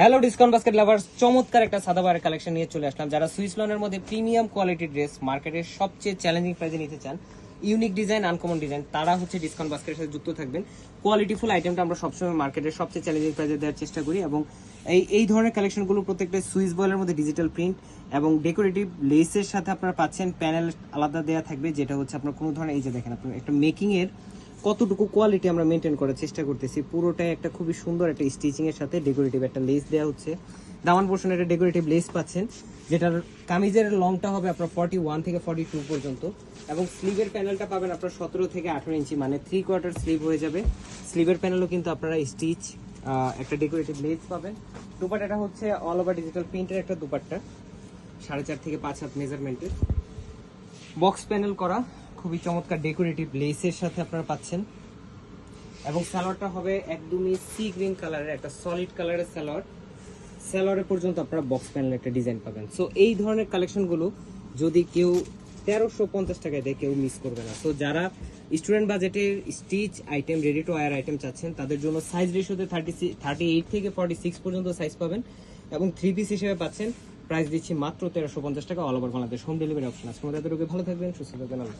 Hello discount basket lovers চমৎকার একটা সাদাবারের collection নিয়ে চলে আসলাম। যারা সুইস মধ্যে প্রিমিয়াম কোয়ালিটির ড্রেস মার্কেটের সবচেয়ে চ্যালেঞ্জিং প্রাইসে নিতে চান ইউনিক ডিজাইন আনকমন ডিজাইন তারা হচ্ছে ডিসকাউন্ট বাস্কেটের সাথে যুক্ত থাকবেন। কোয়ালিটিফুল আইটেমটা আমরা সবসময় মার্কেটের সবচেয়ে চ্যালেঞ্জিং প্রাইসে দেওয়ার চেষ্টা করি এবং এই এই ধরনের কালেকশনগুলো প্রত্যেকটা সুইস বয়েলের মধ্যে ডিজিটাল প্রিন্ট এবং ডেকোরেটিভ লেসের সাথে আপনারা পাচ্ছেন প্যানেল আলাদা দেওয়া থাকবে, যেটা হচ্ছে আপনার কোনো ধরনের, এই যে দেখেন, আপনার একটা মেকিং এর কতটুকু কোয়ালিটি আমরা মেনটেন করার চেষ্টা করতেছি, পুরোটাই একটা খুবই সুন্দর একটা স্টিচিং এর সাথে ডেকোরেটিভ একটা লেস দেওয়া হচ্ছে। দামান পোর্শনের একটা ডেকোরেটিভ লেস পাচ্ছেন, যেটার কামিজের লংটা হবে আপনার ফর্টি ওয়ান থেকে ফর্টি টু পর্যন্ত, এবং স্লিভের প্যানেলটা পাবেন আপনার সতেরো থেকে আঠারো ইঞ্চি মানে থ্রি কোয়ার্টার স্লিভ হয়ে যাবে। স্লিভের প্যানেলও কিন্তু আপনারা স্টিচ একটা ডেকোরেটিভ লেস পাবেন। দুপাট্টাটা হচ্ছে অল ওভার ডিজিটাল প্রিন্টের একটা দুপাট্টা, সাড়ে চার থেকে পাঁচ হাত মেজারমেন্টের বক্স প্যানেল করা খুবই চমৎকার ডেকোরেটিভ লেসের সাথে আপনারা পাচ্ছেন। এবং সালোয়ারটা হবে একদমই সি গ্রিন কালারের একটা সলিড কালারের সালোয়ার। সালোয়ারে পর্যন্ত আপনারা বক্স প্যানেল একটা ডিজাইন পাবেন। সো এই ধরনের কালেকশনগুলো যদি কেউ তেরোশো পঞ্চাশ টাকায় দেয়, কেউ মিস করবে না। সো যারা স্টুডেন্ট বাজেটের stitch item ready to wear item চাচ্ছেন, তাদের জন্য সাইজ রেশিওতে থার্টি থার্টি এইট থেকে ফর্টি সিক্স পর্যন্ত সাইজ পাবেন। এবং থ্রি পিস হিসেবে পাচ্ছেন প্রাইস দিচ্ছি মাত্র তেরোশো পঞ্চাশ টাকা all over Bangladesh home delivery option আছে আমাদের ভালো থাকবেন, সুস্থ থাকবেন, আল্লাহ।